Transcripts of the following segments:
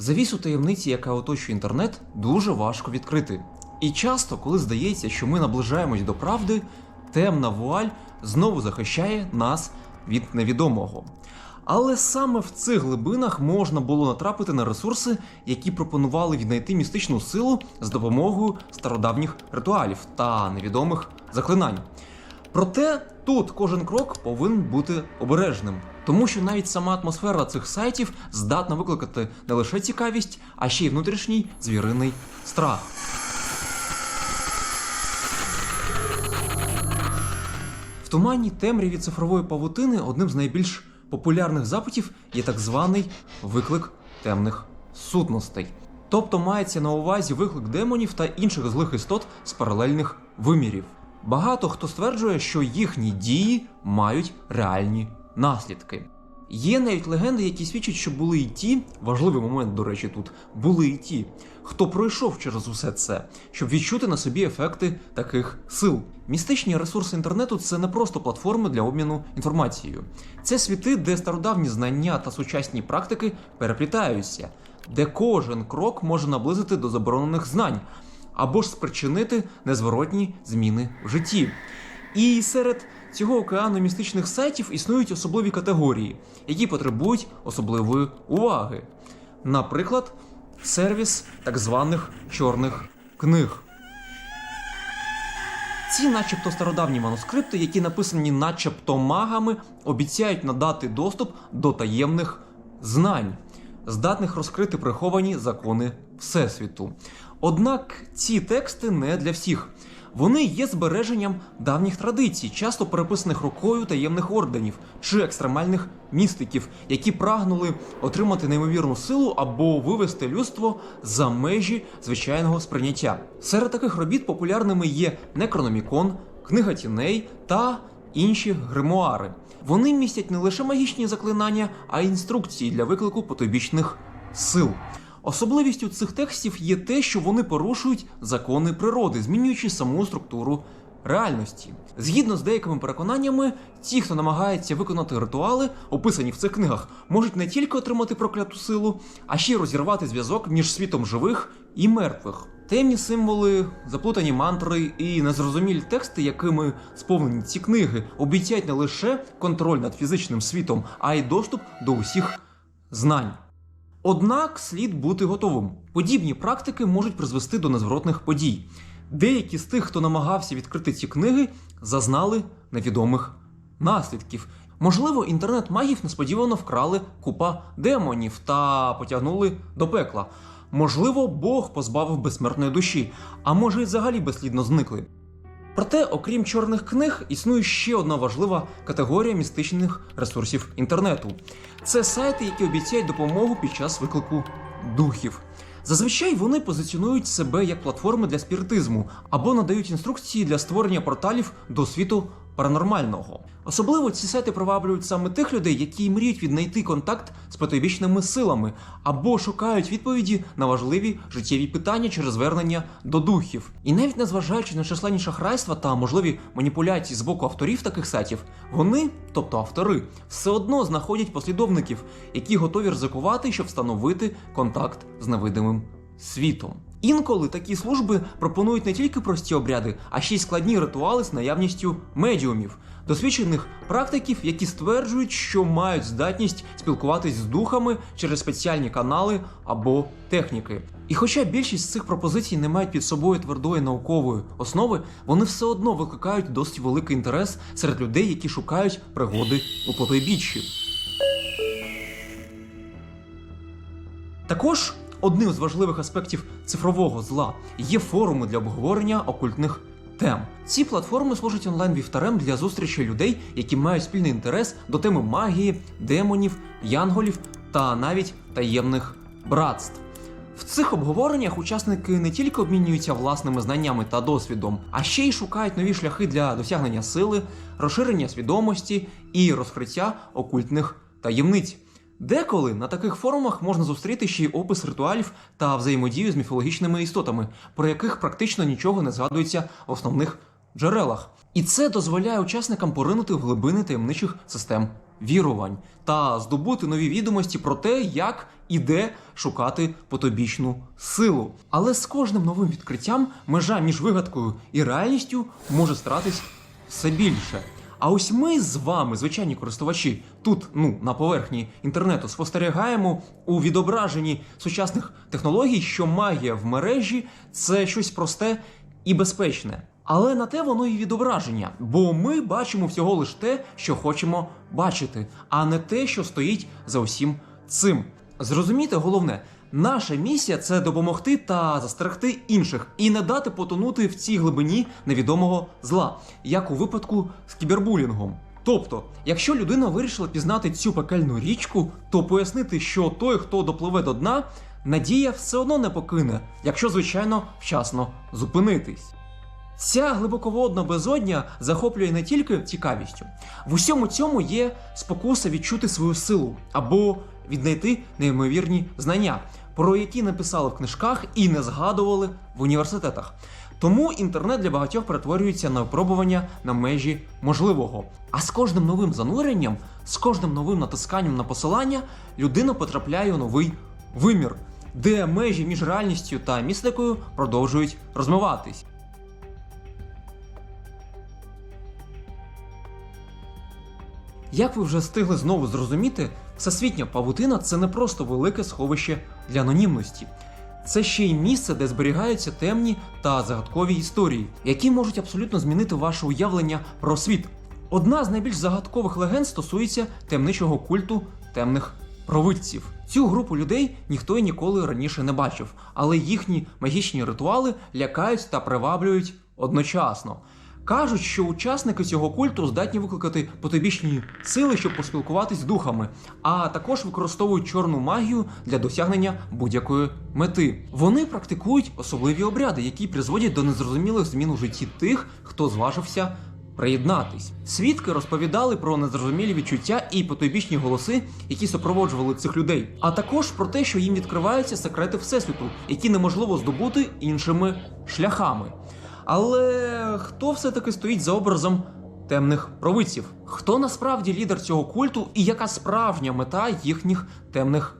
Завісу таємниці, яка оточує інтернет, дуже важко відкрити. І часто, коли здається, що ми наближаємось до правди, темна вуаль знову захищає нас від невідомого. Але саме в цих глибинах можна було натрапити на ресурси, які пропонували віднайти містичну силу з допомогою стародавніх ритуалів та невідомих заклинань. Проте тут кожен крок повинен бути обережним, тому що навіть сама атмосфера цих сайтів здатна викликати не лише цікавість, а ще й внутрішній звіриний страх. В туманній темряві цифрової павутини одним з найбільш популярних запитів є так званий виклик темних сутностей. Тобто мається на увазі виклик демонів та інших злих істот з паралельних вимірів. Багато хто стверджує, що їхні дії мають реальні наслідки. Є навіть легенди, які свідчать, що були і ті, важливий момент, до речі, тут були і ті, хто пройшов через усе це, щоб відчути на собі ефекти таких сил. Містичні ресурси інтернету це не просто платформи для обміну інформацією. Це світи, де стародавні знання та сучасні практики переплітаються, де кожен крок може наблизити до заборонених знань або ж спричинити незворотні зміни в житті. І серед цього океану містичних сайтів існують особливі категорії, які потребують особливої уваги. Наприклад, сервіс так званих чорних книг. Ці, начебто, стародавні манускрипти, які написані начебто магами, обіцяють надати доступ до таємних знань, здатних розкрити приховані закони Всесвіту. Однак ці тексти не для всіх. Вони є збереженням давніх традицій, часто переписаних рукою таємних орденів чи екстремальних містиків, які прагнули отримати неймовірну силу або вивести людство за межі звичайного сприйняття. Серед таких робіт популярними є Некрономікон, Книга тіней та інші гримуари. Вони містять не лише магічні заклинання, а й інструкції для виклику потойбічних сил. Особливістю цих текстів є те, що вони порушують закони природи, змінюючи саму структуру реальності. Згідно з деякими переконаннями, ті, хто намагається виконати ритуали, описані в цих книгах, можуть не тільки отримати прокляту силу, а ще й розірвати зв'язок між світом живих і мертвих. Темні символи, заплутані мантри і незрозумілі тексти, якими сповнені ці книги, обіцяють не лише контроль над фізичним світом, а й доступ до усіх знань. Однак слід бути готовим. Подібні практики можуть призвести до незворотних подій. Деякі з тих, хто намагався відкрити ці книги, зазнали невідомих наслідків. Можливо, інтернет-магів несподівано вкрали купа демонів та потягнули до пекла. Можливо, Бог позбавив безсмертної душі, а може й взагалі безслідно зникли. Проте, окрім чорних книг, існує ще одна важлива категорія містичних ресурсів інтернету. Це сайти, які обіцяють допомогу під час виклику духів. Зазвичай вони позиціонують себе як платформи для спіритизму або надають інструкції для створення порталів до світу паранормального. Особливо ці сайти приваблюють саме тих людей, які мріють віднайти контакт з потойбічними силами, або шукають відповіді на важливі життєві питання через звернення до духів. І навіть незважаючи на численні шахрайства та можливі маніпуляції з боку авторів таких сайтів, вони, тобто автори, все одно знаходять послідовників, які готові ризикувати, щоб встановити контакт з невидимим світом. Інколи такі служби пропонують не тільки прості обряди, а ще й складні ритуали з наявністю медіумів, досвідчених практиків, які стверджують, що мають здатність спілкуватись з духами через спеціальні канали або техніки. І хоча більшість цих пропозицій не мають під собою твердої наукової основи, вони все одно викликають досить великий інтерес серед людей, які шукають пригоди у потойбіччі. Також одним з важливих аспектів цифрового зла є форуми для обговорення окультних тем. Ці платформи служать онлайн-вівтарем для зустрічі людей, які мають спільний інтерес до теми магії, демонів, янголів та навіть таємних братств. В цих обговореннях учасники не тільки обмінюються власними знаннями та досвідом, а ще й шукають нові шляхи для досягнення сили, розширення свідомості і розкриття окультних таємниць. Деколи на таких форумах можна зустріти ще й опис ритуалів та взаємодію з міфологічними істотами, про яких практично нічого не згадується в основних джерелах. І це дозволяє учасникам поринути в глибини таємничих систем вірувань та здобути нові відомості про те, як і де шукати потобічну силу. Але з кожним новим відкриттям межа між вигадкою і реальністю може стратись все більше. А ось ми з вами, звичайні користувачі, тут, ну, на поверхні інтернету, спостерігаємо у відображенні сучасних технологій, що магія в мережі це щось просте і безпечне. Але на те воно і відображення, бо ми бачимо всього лише те, що хочемо бачити, а не те, що стоїть за усім цим. Зрозумійте, головне, наша місія це допомогти та застерегти інших і не дати потонути в цій глибині невідомого зла, як у випадку з кібербулінгом. Тобто, якщо людина вирішила пізнати цю пекельну річку, то пояснити, що той, хто допливе до дна, надія все одно не покине, якщо, звичайно, вчасно зупинитись. Ця глибоководна безодня захоплює не тільки цікавістю. В усьому цьому є спокуса відчути свою силу або віднайти неймовірні знання, про які написали в книжках і не згадували в університетах. Тому інтернет для багатьох перетворюється на випробування на межі можливого. А з кожним новим зануренням, з кожним новим натисканням на посилання, людина потрапляє у новий вимір, де межі між реальністю та містикою продовжують розмиватись. Як ви вже встигли знову зрозуміти, всесвітня павутина це не просто велике сховище для анонімності. Це ще й місце, де зберігаються темні та загадкові історії, які можуть абсолютно змінити ваше уявлення про світ. Одна з найбільш загадкових легенд стосується темничого культу темних провидців. Цю групу людей ніхто і ніколи раніше не бачив, але їхні магічні ритуали лякають та приваблюють одночасно. Кажуть, що учасники цього культу здатні викликати потойбічні сили, щоб поспілкуватись з духами, а також використовують чорну магію для досягнення будь-якої мети. Вони практикують особливі обряди, які призводять до незрозумілих змін у житті тих, хто зважився приєднатись. Свідки розповідали про незрозумілі відчуття і потойбічні голоси, які супроводжували цих людей, а також про те, що їм відкриваються секрети всесвіту, які неможливо здобути іншими шляхами. Але хто все-таки стоїть за образом темних провидців? Хто насправді лідер цього культу і яка справжня мета їхніх темних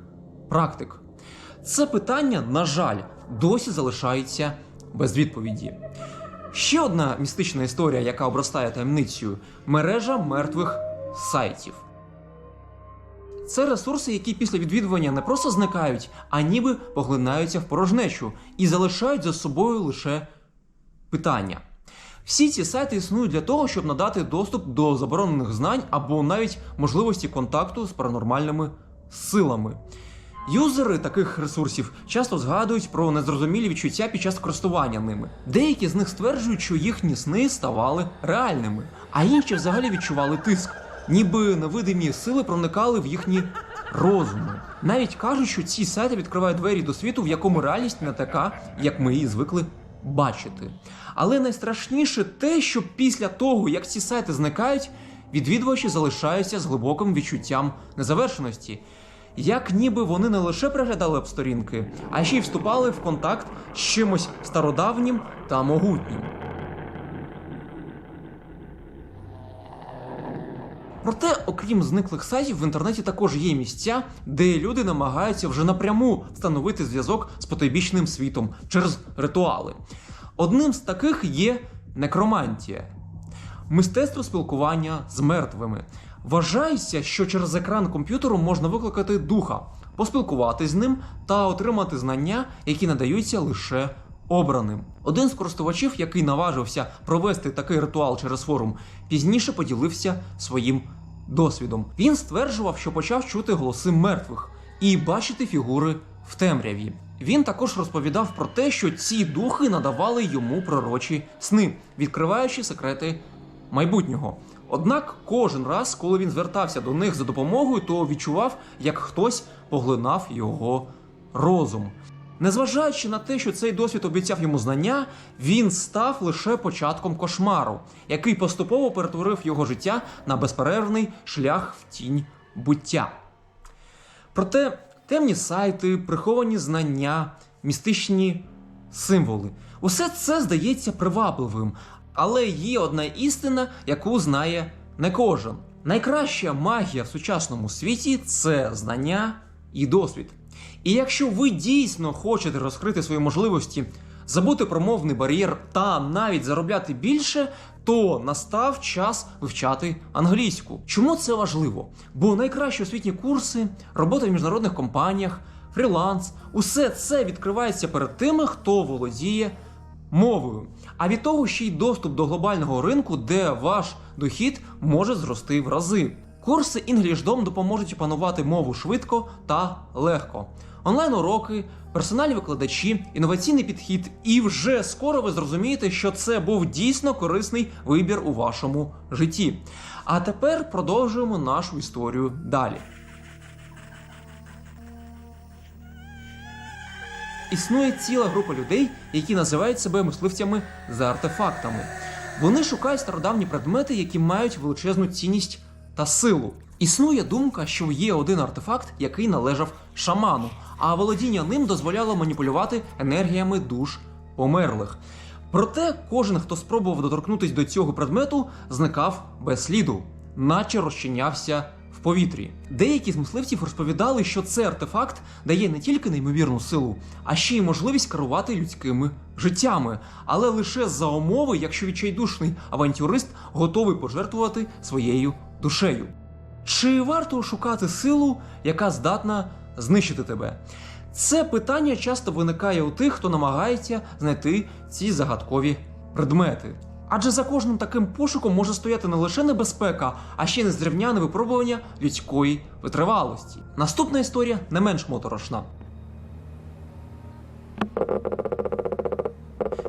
практик? Це питання, на жаль, досі залишається без відповіді. Ще одна містична історія, яка обростає таємницею мережа мертвих сайтів. Це ресурси, які після відвідування не просто зникають, а ніби поглинаються в порожнечу і залишають за собою лише питання. Всі ці сайти існують для того, щоб надати доступ до заборонених знань або навіть можливості контакту з паранормальними силами. Юзери таких ресурсів часто згадують про незрозумілі відчуття під час користування ними. Деякі з них стверджують, що їхні сни ставали реальними, а інші взагалі відчували тиск, ніби невидимі сили проникали в їхні розуми. Навіть кажуть, що ці сайти відкривають двері до світу, в якому реальність не така, як ми її звикли бачити. Але найстрашніше те, що після того, як ці сайти зникають, відвідувачі залишаються з глибоким відчуттям незавершеності. Як ніби вони не лише приглядали б сторінки, а ще й вступали в контакт з чимось стародавнім та могутнім. Проте, окрім зниклих сайтів, в інтернеті також є місця, де люди намагаються вже напряму встановити зв'язок з потойбічним світом через ритуали. Одним з таких є некромантія, мистецтво спілкування з мертвими. Вважається, що через екран комп'ютеру можна викликати духа, поспілкуватись з ним та отримати знання, які надаються лише обраним. Один з користувачів, який наважився провести такий ритуал через форум, пізніше поділився своїм досвідом. Він стверджував, що почав чути голоси мертвих і бачити фігури в темряві. Він також розповідав про те, що ці духи надавали йому пророчі сни, відкриваючи секрети майбутнього. Однак кожен раз, коли він звертався до них за допомогою, то відчував, як хтось поглинав його розум. Незважаючи на те, що цей досвід обіцяв йому знання, він став лише початком кошмару, який поступово перетворив його життя на безперервний шлях в тінь буття. Проте темні сайти, приховані знання, містичні символи усе це здається привабливим, але є одна істина, яку знає не кожен. Найкраща магія в сучасному світі це знання і досвід. І якщо ви дійсно хочете розкрити свої можливості, забути про мовний бар'єр та навіть заробляти більше, то настав час вивчати англійську. Чому це важливо? Бо найкращі освітні курси, робота в міжнародних компаніях, фріланс усе це відкривається перед тими, хто володіє мовою. А від того ще й доступ до глобального ринку, де ваш дохід може зрости в рази. Курси EnglishDom допоможуть опанувати мову швидко та легко. Онлайн-уроки, персональні викладачі, інноваційний підхід, і вже скоро ви зрозумієте, що це був дійсно корисний вибір у вашому житті. А тепер продовжуємо нашу історію далі. Існує ціла група людей, які називають себе мисливцями за артефактами. Вони шукають стародавні предмети, які мають величезну цінність та силу. Існує думка, що є один артефакт, який належав шаману, а володіння ним дозволяло маніпулювати енергіями душ померлих. Проте кожен, хто спробував доторкнутися до цього предмету, зникав без сліду, наче розчинявся повітрі. Деякі з мисливців розповідали, що цей артефакт дає не тільки неймовірну силу, а ще й можливість керувати людськими життями, але лише за умови, якщо відчайдушний авантюрист готовий пожертвувати своєю душею. Чи варто шукати силу, яка здатна знищити тебе? Це питання часто виникає у тих, хто намагається знайти ці загадкові предмети. Адже за кожним таким пошуком може стояти не лише небезпека, а ще й незрівняне випробування людської витривалості. Наступна історія не менш моторошна.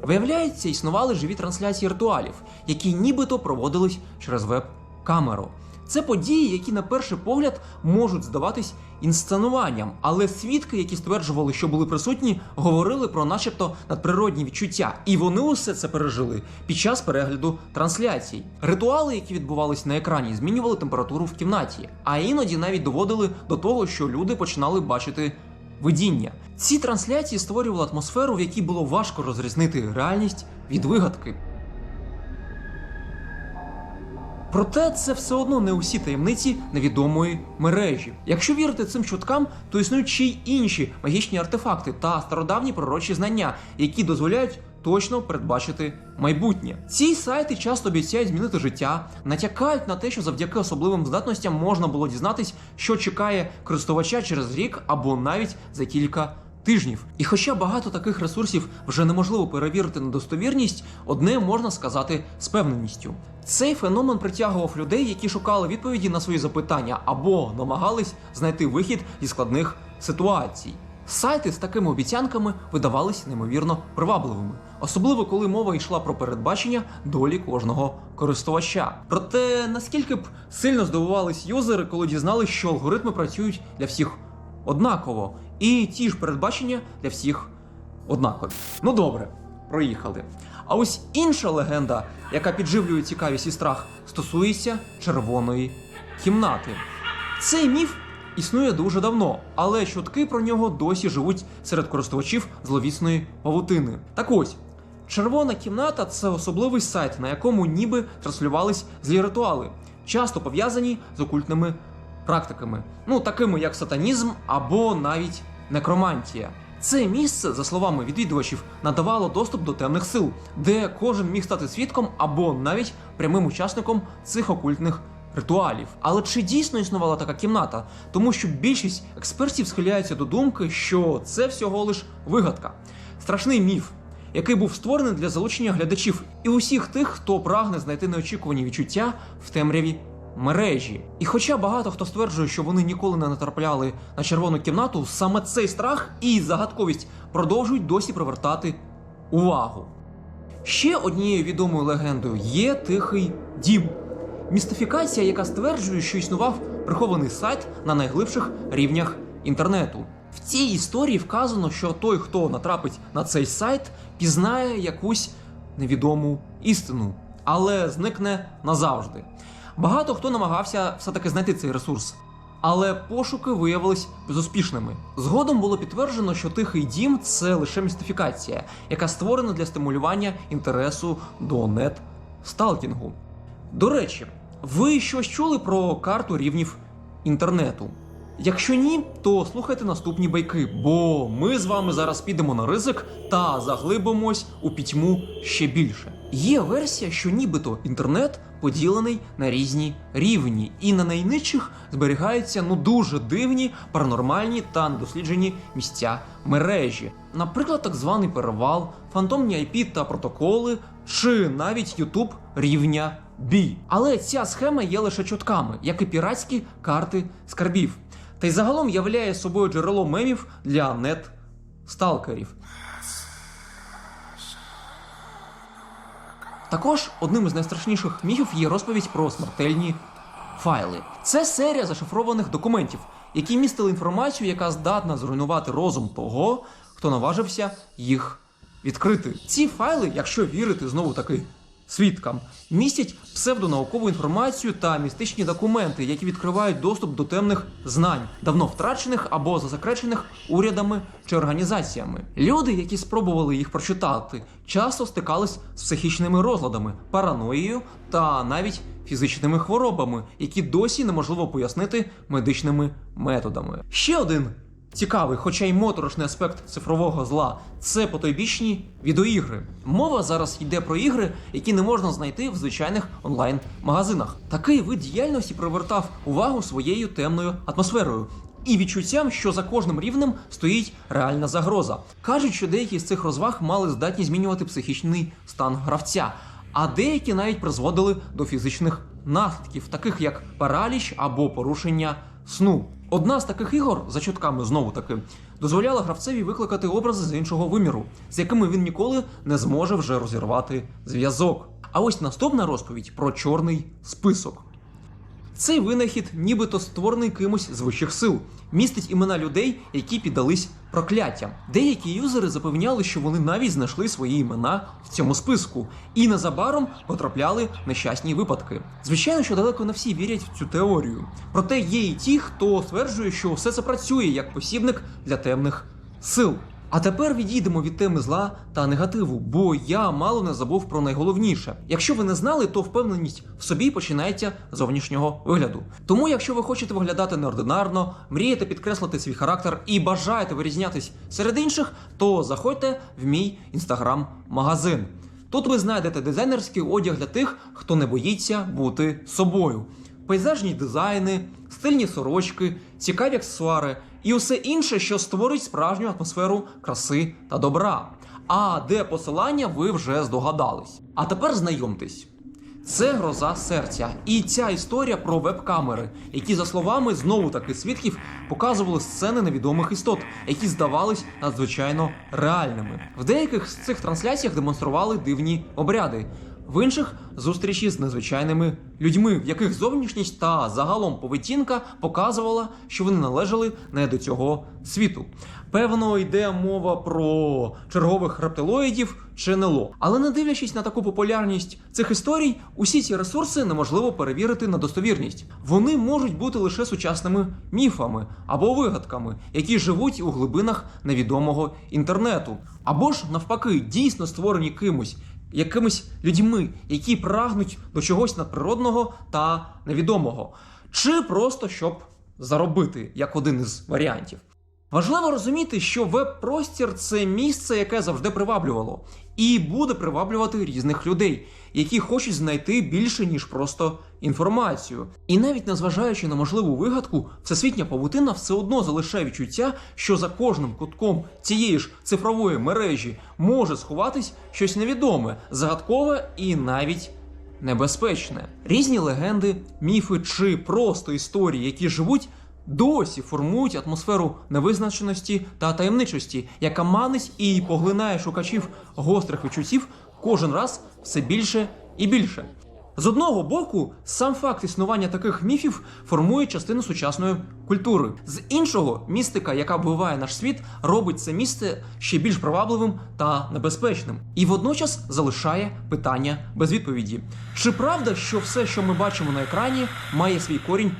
Виявляється, існували живі трансляції ритуалів, які нібито проводились через веб-камеру. Це події, які на перший погляд можуть здаватись інсценуванням, але свідки, які стверджували, що були присутні, говорили про начебто надприродні відчуття, і вони усе це пережили під час перегляду трансляцій. Ритуали, які відбувались на екрані, змінювали температуру в кімнаті, а іноді навіть доводили до того, що люди починали бачити видіння. Ці трансляції створювали атмосферу, в якій було важко розрізнити реальність від вигадки. Проте це все одно не усі таємниці невідомої мережі. Якщо вірити цим чуткам, то існують ще й інші магічні артефакти та стародавні пророчі знання, які дозволяють точно передбачити майбутнє. Ці сайти часто обіцяють змінити життя, натякають на те, що завдяки особливим здатностям можна було дізнатись, що чекає користувача через рік або навіть за кілька. Тижнів, і хоча багато таких ресурсів вже неможливо перевірити на достовірність, одне можна сказати з певненістю. Цей феномен притягував людей, які шукали відповіді на свої запитання або намагались знайти вихід зі складних ситуацій. Сайти з такими обіцянками видавались неймовірно привабливими, особливо коли мова йшла про передбачення долі кожного користувача. Проте наскільки б сильно здивувались юзери, коли дізналися, що алгоритми працюють для всіх однаково, і ті ж передбачення для всіх однакові. Ну добре, проїхали. А ось інша легенда, яка підживлює цікавість і страх, стосується червоної кімнати. Цей міф існує дуже давно, але чутки про нього досі живуть серед користувачів зловісної павутини. Так ось. Червона кімната це особливий сайт, на якому ніби транслювались злі ритуали, часто пов'язані з окультними практиками, ну такими як сатанізм або навіть некромантія. Це місце, за словами відвідувачів, надавало доступ до темних сил, де кожен міг стати свідком або навіть прямим учасником цих окультних ритуалів. Але чи дійсно існувала така кімната? Тому що більшість експертів схиляються до думки, що це всього лиш вигадка, страшний міф, який був створений для залучення глядачів і усіх тих, хто прагне знайти неочікувані відчуття в темряві мережі. І хоча багато хто стверджує, що вони ніколи не натрапляли на червону кімнату, саме цей страх і загадковість продовжують досі привертати увагу. Ще однією відомою легендою є тихий дім. Містифікація, яка стверджує, що існував прихований сайт на найглибших рівнях інтернету. В цій історії вказано, що той, хто натрапить на цей сайт, пізнає якусь невідому істину, але зникне назавжди. Багато хто намагався все-таки знайти цей ресурс, але пошуки виявились безуспішними. Згодом було підтверджено, що тихий дім це лише містифікація, яка створена для стимулювання інтересу до нет-сталкінгу. До речі, ви щось чули про карту рівнів інтернету? Якщо ні, то слухайте наступні байки, бо ми з вами зараз підемо на ризик та заглибимось у пітьму ще більше. Є версія, що нібито інтернет поділений на різні рівні, і на найнижчих зберігаються ну дуже дивні, паранормальні та недосліджені місця мережі. Наприклад, так званий перевал, фантомні IP та протоколи, чи навіть YouTube рівня B. Але ця схема є лише чутками, як і піратські карти скарбів. Та й загалом являє собою джерело мемів для нет-сталкерів. Також одним із найстрашніших міфів є розповідь про смертельні файли. Це серія зашифрованих документів, які містили інформацію, яка здатна зруйнувати розум того, хто наважився їх відкрити. Ці файли, якщо вірити знову таки свідкам, містять псевдонаукову інформацію та містичні документи, які відкривають доступ до темних знань, давно втрачених або засекречених урядами чи організаціями. Люди, які спробували їх прочитати, часто стикались з психічними розладами, параноєю та навіть фізичними хворобами, які досі неможливо пояснити медичними методами. Ще один Цікавий, хоча й моторошний аспект цифрового зла це потойбічні відеоігри. Мова зараз йде про ігри, які не можна знайти в звичайних онлайн-магазинах. Такий вид діяльності привертав увагу своєю темною атмосферою і відчуттям, що за кожним рівнем стоїть реальна загроза. Кажуть, що деякі з цих розваг мали здатність змінювати психічний стан гравця, а деякі навіть призводили до фізичних наслідків, таких як параліч або порушення сну. Одна з таких ігор, за чутками знову таки, дозволяла гравцеві викликати образи з іншого виміру, з якими він ніколи не зможе вже розірвати зв'язок. А ось наступна розповідь про чорний список. Цей винахід, нібито створений кимось з вищих сил, містить імена людей, які піддались прокляттям. Деякі юзери запевняли, що вони навіть знайшли свої імена в цьому списку, і незабаром потрапляли нещасні випадки. Звичайно, що далеко не всі вірять в цю теорію. Проте є і ті, хто стверджує, що все це працює як посібник для темних сил. А тепер відійдемо від теми зла та негативу, бо я мало не забув про найголовніше. Якщо ви не знали, то впевненість в собі починається з зовнішнього вигляду. Тому, якщо ви хочете виглядати неординарно, мрієте підкреслити свій характер і бажаєте вирізнятись серед інших, то заходьте в мій інстаграм-магазин. Тут ви знайдете дизайнерський одяг для тих, хто не боїться бути собою, пейзажні дизайни, стильні сорочки, цікаві аксесуари і усе інше, що створить справжню атмосферу краси та добра. А де посилання, ви вже здогадались. А тепер знайомтесь. Це гроза серця, і ця історія про веб-камери, які, за словами знову таки свідків, показували сцени невідомих істот, які здавались надзвичайно реальними. В деяких з цих трансляціях демонстрували дивні обряди, в інших зустрічі з незвичайними людьми, в яких зовнішність та загалом поведінка показувала, що вони належали не до цього світу. Певно, йде мова про чергових рептилоїдів чи НЛО. Але не дивлячись на таку популярність цих історій, усі ці ресурси неможливо перевірити на достовірність. Вони можуть бути лише сучасними міфами або вигадками, які живуть у глибинах невідомого інтернету, або ж навпаки, дійсно створені кимось якимись людьми, які прагнуть до чогось надприродного та невідомого, чи просто щоб заробити як один із варіантів. Важливо розуміти, що веб-простір це місце, яке завжди приваблювало, і буде приваблювати різних людей, які хочуть знайти більше ніж просто інформацію. І навіть незважаючи на можливу вигадку, всесвітня павутина все одно залишає відчуття, що за кожним кутком цієї ж цифрової мережі може сховатись щось невідоме, загадкове і навіть. Небезпечне різні легенди, міфи чи просто історії, які живуть досі формують атмосферу невизначеності та таємничості, яка манить і поглинає шукачів гострих відчуттів кожен раз все більше і більше. З одного боку, сам факт існування таких міфів формує частину сучасної культури. З іншого, містика, яка вбиває наш світ, робить це місце ще більш привабливим та небезпечним, і водночас залишає питання без відповіді. Чи правда, що все, що ми бачимо на екрані, має свій корінь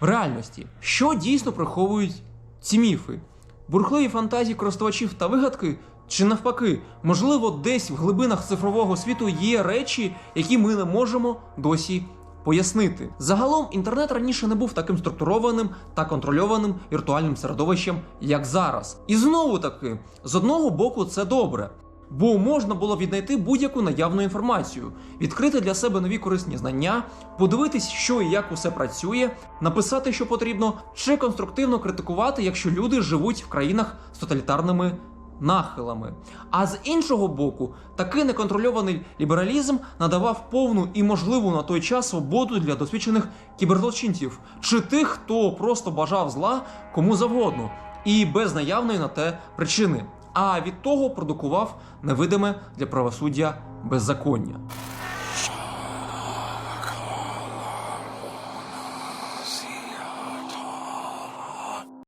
в реальності? Що дійсно приховують ці міфи? Бурхливі фантазії користувачів та вигадки, чи навпаки, можливо, десь в глибинах цифрового світу є речі, які ми не можемо досі пояснити. Загалом інтернет раніше не був таким структурованим та контрольованим віртуальним середовищем, як зараз. І знову таки, з одного боку, це добре. Бо можна було віднайти будь-яку наявну інформацію, відкрити для себе нові корисні знання, подивитись, що і як усе працює, написати, що потрібно, чи конструктивно критикувати, якщо люди живуть в країнах з тоталітарними нахилами. А з іншого боку, такий неконтрольований лібералізм надавав повну і можливу на той час свободу для досвідчених кіберзлочинців чи тих, хто просто бажав зла кому завгодно, і без наявної на те причини. А від того продукував невидиме для правосуддя беззаконня.